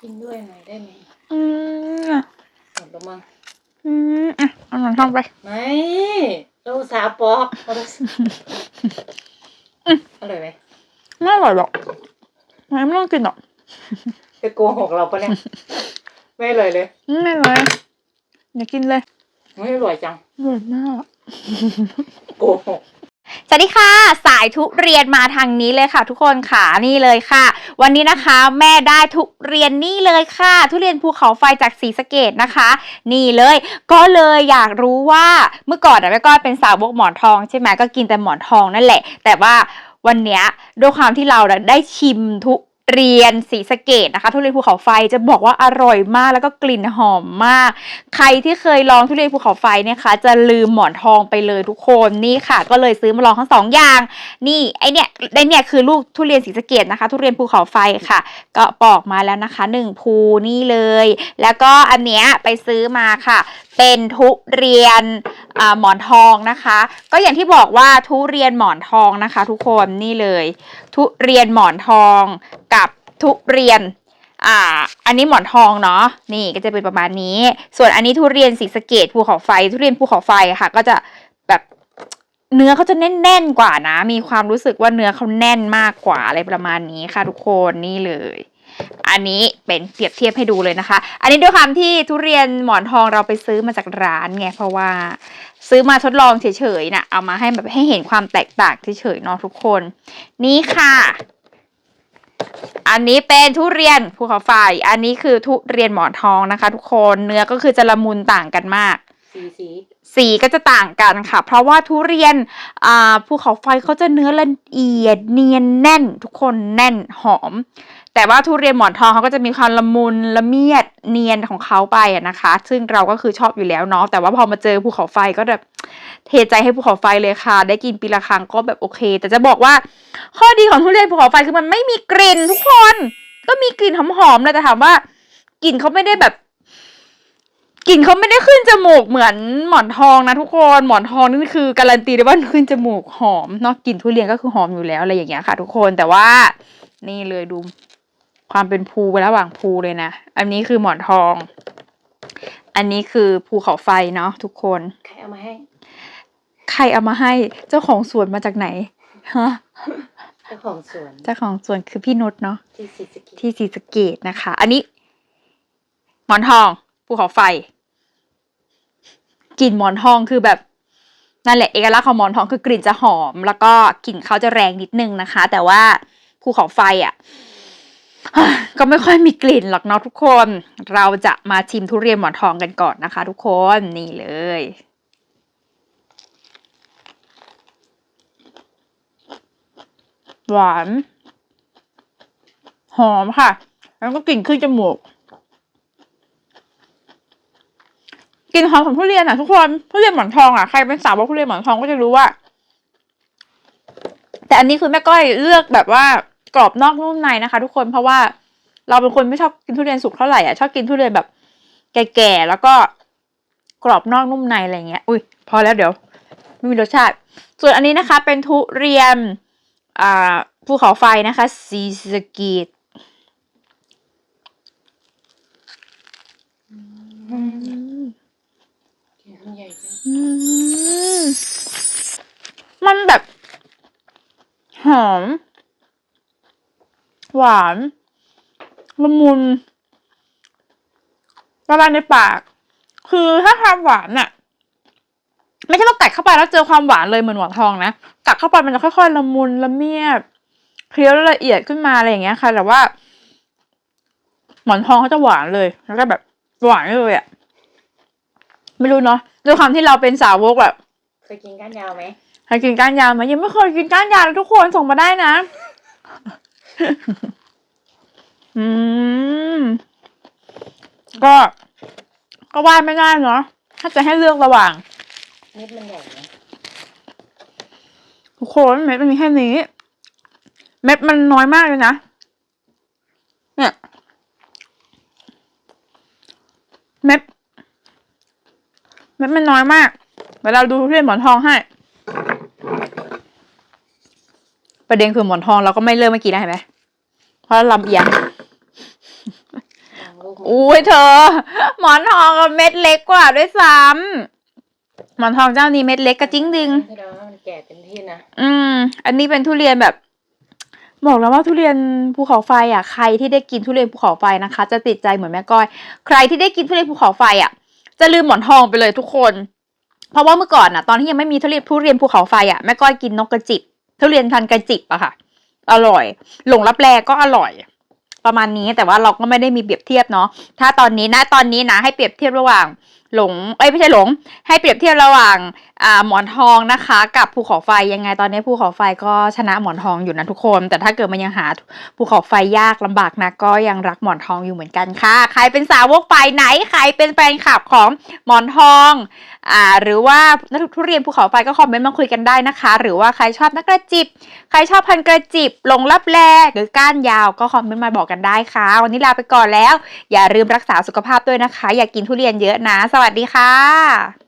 กินด้วยหน่อยได้ไหมอืมหมดแล้วมั้งอืมอะเอาหนังทองไปไม่เราอุตสาวปอกเอาไปอร่อยไหมไม่อร่อยหรอกไม่ไม่ต้องกินหรอกจะโกหกเราปะเนี่ยไม่อร่อยเลยอืมไม่อร่อยอย่ากินเลยไม่อร่อยจังอร่อยมากโกหก สวัสดีค่ะ สายทุเรียนมาทางนี้เลยค่ะ ทุกคนค่ะนี่เลยค่ะ วันนี้นะคะแม่ได้ทุเรียนนี่เลยค่ะ ทุเรียนภูเขาไฟจากสีสเกตนะคะ นี่เลย ก็เลยอยากรู้ว่าเมื่อก่อนแม่ก็เป็นสาวกหมอนทองใช่ไหมก็กินแต่หมอนทองนั่นแหละ แต่ว่าวันนี้ด้วยความที่เราได้ชิมทุ เรียนสีสะเกดนะคะ ทุเรียนภูเขาไฟจะบอกว่าอร่อยมากแล้วก็กลิ่นหอมมาก ใครที่เคยลองทุเรียนภูเขาไฟเนี่ยคะจะลืมหมอนทองไปเลยทุกคนนี่ค่ะ ก็เลยซื้อมาลองทั้งสองอย่าง นี่ไอเนี่ยไอเนี่ยคือลูกทุเรียนสีสะเกดนะคะ ทุเรียนภูเขาไฟค่ะ ก็ปอกมาแล้วนะคะหนึ่งภูนี่เลย แล้วก็อันเนี้ยไปซื้อมาค่ะ เป็นทุเรียนหมอนทองนะคะ ก็อย่างที่บอกว่าทุเรียนหมอนทองนะคะ ทุกคนนี่เลย ทุเรียนหมอนทองกับทุเรียนอ่าอันนี้หมอนทองเนาะนี่ก็จะเป็นประมาณนี้ ส่วนอันนี้ทุเรียนสีสเกตภูเขาไฟ ทุเรียนภูเขาไฟค่ะ ก็จะแบบเนื้อเขาจะแน่นๆกว่านะ มีความรู้สึกว่าเนื้อเขาแน่นมากกว่าอะไรประมาณนี้ค่ะ ทุกคนนี่เลย อันนี้เป็นเปรียบเทียบให้ดูเลยนะคะ อันนี้ด้วยความที่ทุเรียนหมอนทองเราไปซื้อมาจากร้านไงเพราะว่าซื้อมาทดลองเฉยๆนะเอามาให้แบบให้เห็นความแตกต่างเฉยๆเนาะทุกคน นี่ค่ะ อันนี้เป็นทุเรียนภูเขาไฟ อันนี้คือทุเรียนหมอนทองนะคะ ทุกคนเนื้อก็คือจะละมุนต่างกันมากสีสีสีก็จะต่างกันค่ะ เพราะว่าทุเรียนอ่าภูเขาไฟเขาจะเนื้อละเอียดเนียนแน่น ทุกคนแน่นหอม แต่ว่าทุเรียนหมอนทองเขาก็จะมีความละมุนละเมียดเนียนของเขาไปอะนะคะ ซึ่งเราก็คือชอบอยู่แล้วเนาะแต่ว่าพอมาเจอภูเขาไฟก็แบบเทใจให้ภูเขาไฟเลยค่ะ ได้กินปีละครั้งก็แบบโอเค แต่จะบอกว่าข้อดีของทุเรียนภูเขาไฟคือมันไม่มีกลิ่นทุกคน ก็มีกลิ่นหอมๆเลยแต่ถามว่ากลิ่นเขาไม่ได้แบบกลิ่นเขาไม่ได้ขึ้นจมูกเหมือนหมอนทองนะทุกคนหมอนทองนี่คือการันตีได้ว่าขึ้นจมูกหอมเนาะกลิ่นทุเรียนก็คือหอมอยู่แล้วอะไรอย่างเงี้ยค่ะ ทุกคนแต่ว่านี่เลยดู ความเป็นภูไประหว่างภูเลยนะ อันนี้คือหมอนทอง อันนี้คือภูเขาไฟเนาะทุกคน ใครเอามาให้ ใครเอามาให้ เจ้าของสวนมาจากไหนฮะเจ้าของสวน เจ้าของสวนคือพี่นุชเนาะ ที่สีสะเกิที่ศรีสะเกดนะคะ อันนี้ หมอนทอง ภูเขาไฟ กลิ่นหมอนทองคือแบบนั่นแหละเอกลักษณ์ของหมอนทองคือกลิ่นจะหอม แล้วก็กลิ่นเขาจะแรงนิดนึงนะคะ แต่ว่าภูเขาไฟอะ ก็ไม่ค่อยมีกลิ่นหรอกเนาะทุกคน เราจะมาชิมทุเรียนหมอนทองกันก่อนนะคะ ทุกคนนี่เลย หวาน หอมค่ะ แล้วก็กลิ่นขึ้นจมูกกลิ่นหอมของทุเรียนอะทุกคนทุเรียนหมอนทองอะใครเป็นสาวกทุเรียนหมอนทองก็จะรู้ว่า แต่อันนี้คือแม่ก้อยเลือกแบบว่า กรอบนอกนุ่มในนะคะ ทุกคนเพราะว่าเราเป็นคนไม่ชอบกินทุเรียนสุกเท่าไหร่อะชอบกินทุเรียนแบบแก่ๆแล้วก็กรอบนอกนุ่มในอะไรเงี้ยอุ้ยพอแล้วเดี๋ยวไม่มีรสชาติ ส่วนอันนี้นะคะเป็นทุเรียนอ่าภูเขาไฟนะคะซีสะเกีดกินคำใหญ่จังมันแบบหอม หวานละมุนละลายในปาก คือถ้าความหวานน่ะไม่ใช่ว่ากัดเข้าไปแล้วเจอความหวานเลยเหมือนหมอนทองนะกัดเข้าไปมันจะค่อยๆละมุนละเมียดเคี้ยวละเอียดขึ้นมาอะไรอย่างเงี้ยค่ะ แต่ว่า หมอนทองเขาจะหวานเลยแล้วก็แบบหวานเลยอะ่ะไม่รู้เนาะด้วยความที่เราเป็นสาวกแบบเคยกินก้านยาวไหมเคยกินก้านยาวไหมยังไม่เคยกินก้านยาวเลยทุกคนส่งมาได้นะ อืม ก็ ก็ว่าไม่ได้เนาะ ถ้าจะให้เลือกระหว่าง เม็ดมันใหญ่ไหมทุกคนเม็ดมันมีแค่นี้ เม็ดมันน้อยมากเลยนะ เนี่ย เม็ด เม็ดมันน้อยมากเวลาดูทุเรียนหมอนทองให้ ประเด็นคือหมอนทองเราก็ไม่เลิกเมื่อกี้นะเห็นไหมเพราะลำเอียงอุ้ยเธอ หมอนทองกับเม็ดเล็กกว่าด้วยซ้ำหมอนทองเจ้านี้เม็ดเล็กกระจิ้งดึงแสดงว่ามันแก่เต็มที่นะอืม อันนี้เป็นทุเรียนแบบบอกแล้วว่าทุเรียนภูเขาไฟอะใครที่ได้กินทุเรียนภูเขาไฟนะคะ จะติดใจเหมือนแม่ก้อย ใครที่ได้กินทุเรียนภูเขาไฟอะ จะลืมหมอนทองไปเลยทุกคน เพราะว่าเมื่อก่อนอะตอนที่ยังไม่มีทุเรียนทุเรียนภูเขาไฟอะแม่ก้อยกินนกกระจิบ ทุเรียนพันกระจิบอะค่ะ อร่อย หลงรับแรก็อร่อย ประมาณนี้แต่ว่าเราก็ไม่ได้มีเปรียบเทียบเนาะถ้าตอนนี้นะตอนนี้นะให้เปรียบเทียบระหว่างหลง เอ้ยไม่ใช่หลง ให้เปรียบเทียบระหว่างอ่าหมอนทองนะคะ กับภูเขาไฟยังไงตอนนี้ภูเขาไฟก็ชนะหมอนทองอยู่นะทุกคน แต่ถ้าเกิดมันยังหาภูเขาไฟยากลำบากนะก็ยังรักหมอนทองอยู่เหมือนกันค่ะ ใครเป็นสาวกไฟไหนใครเป็นแฟนคลับของหมอนทองอ่าหรือว่านักทุเรียนภูเขาไฟก็คอมเมนต์มาคุยกันได้นะคะ หรือว่าใครชอบนักกระจิบใครชอบพันกระจิบหลงลับแลหรือก้านยาวก็คอมเมนต์มาบอกกันได้ค่ะ วันนี้ลาไปก่อนแล้ว อย่าลืมรักษาสุขภาพด้วยนะคะ อย่ากกินทุเรียนเยอะนะสวัสดีค่ะ